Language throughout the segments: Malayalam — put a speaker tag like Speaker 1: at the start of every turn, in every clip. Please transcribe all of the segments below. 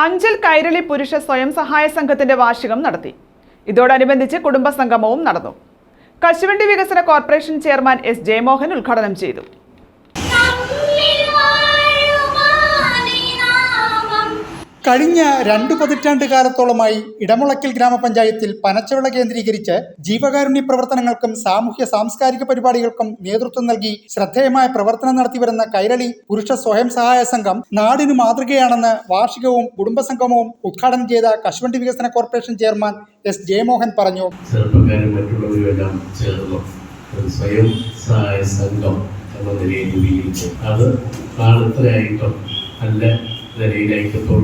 Speaker 1: അഞ്ചൽ കൈരളി പുരുഷ സ്വയം സഹായ സംഘത്തിന്റെ വാർഷികം നടത്തി. ഇതോടനുബന്ധിച്ച് കുടുംബസംഗമവും നടന്നു. കശുവണ്ടി വികസന കോർപ്പറേഷൻ ചെയർമാൻ എസ് ജയമോഹൻ ഉദ്ഘാടനം ചെയ്തു.
Speaker 2: കഴിഞ്ഞ രണ്ടു പതിറ്റാണ്ട് കാലത്തോളമായി ഇടമുളയ്ക്കൽ ഗ്രാമപഞ്ചായത്തിൽ പനച്ചവിള കേന്ദ്രീകരിച്ച് ജീവകാരുണ്യ പ്രവർത്തനങ്ങൾക്കും സാമൂഹ്യ സാംസ്കാരിക പരിപാടികൾക്കും നേതൃത്വം നൽകി ശ്രദ്ധേയമായ പ്രവർത്തനം നടത്തിവരുന്ന കൈരളി പുരുഷ സ്വയം സഹായ സംഘം നാടിന് മാതൃകയാണെന്ന് വാർഷികവും കുടുംബസംഗമവും ഉദ്ഘാടനം ചെയ്ത കശുവണ്ടി വികസന കോർപ്പറേഷൻ ചെയർമാൻ എസ് ജയമോഹൻ പറഞ്ഞു.
Speaker 3: സ്വയം സഹായ സംഘം നിലയിൽ അത് നല്ല നിലയിലായിട്ടിപ്പോൾ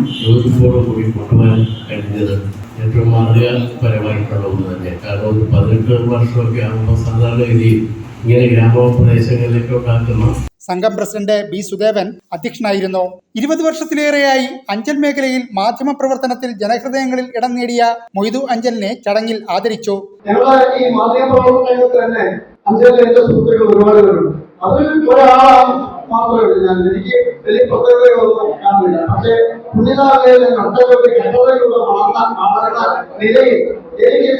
Speaker 3: യോജിപ്പോടും കൂടി കൊണ്ടുപോകാൻ കഴിഞ്ഞത് ഏറ്റവും മാതൃകാപരമായിട്ടുള്ള ഒന്ന് തന്നെ. കാരണം ഒരു പതിനെട്ട് വർഷമൊക്കെ ആകുമ്പോൾ സാധാരണ രീതിയിൽ ഇങ്ങനെ ഗ്രാമപ്രദേശങ്ങളിലേക്കൊക്കെ ആക്കുന്ന
Speaker 2: സംഘം പ്രസിഡന്റ് ബി സുദേവൻ അധ്യക്ഷനായിരുന്നു. ഇരുപത് വർഷത്തിലേറെയായി അഞ്ചൽ മേഖലയിൽ മാധ്യമ പ്രവർത്തനത്തിൽ ജനഹൃദയങ്ങളിൽ ഇടം നേടിയ മൊയ്തു അഞ്ചലിനെ ചടങ്ങിൽ ആദരിച്ചു.
Speaker 4: ഈ തന്നെ അഞ്ചലിലെ ഒരുപാട് പേരുണ്ട്. അതിൽ ഒരാളാണ് മാത്രമേ ഞാൻ എനിക്ക് വലിയ എനിക്ക്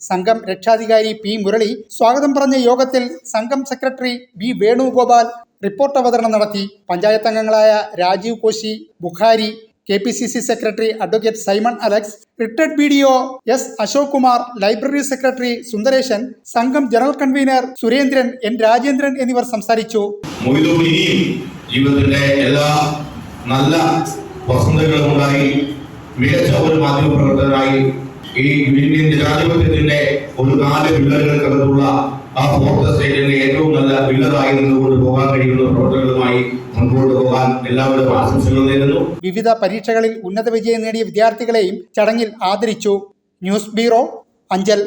Speaker 2: സംഘം രക്ഷാധികാരി പി മുരളി സ്വാഗതം പറഞ്ഞ യോഗത്തിൽ സംഘം സെക്രട്ടറി ബി വേണുഗോപാൽ റിപ്പോർട്ട് അവതരണം നടത്തി. പഞ്ചായത്ത് അംഗങ്ങളായ Rajeev Koshy Bukhari K P C C secretary advocate Simon Alex retired B D O S Ashok Kumar library secretary Sundaresan സംഘം general convener Surendran N Rajendran എന്നിവർ സംസാരിച്ചു.
Speaker 5: മികച്ച ഒരു മാധ്യമപ്രവർത്തകനായി ഈ ഇന്ത്യൻ ജനാധിപത്യത്തിന്റെ ഒരു നാല് പില്ലറുകൾക്കകത്തുള്ള ആ ഫോർത്ത് സ്റ്റേറ്റിന്റെ ഏറ്റവും നല്ല പില്ലറായി നിന്നുകൊണ്ട് പോകാൻ കഴിയുന്ന പ്രവർത്തനങ്ങളുമായി മുൻപോട്ട് പോകാൻ എല്ലാവരും ആശംസകൾ നേരുന്നു.
Speaker 2: വിവിധ പരീക്ഷകളിൽ ഉന്നത വിജയം നേടിയ വിദ്യാർത്ഥികളെയും ചടങ്ങിൽ ആദരിച്ചു. News bureau Anchal.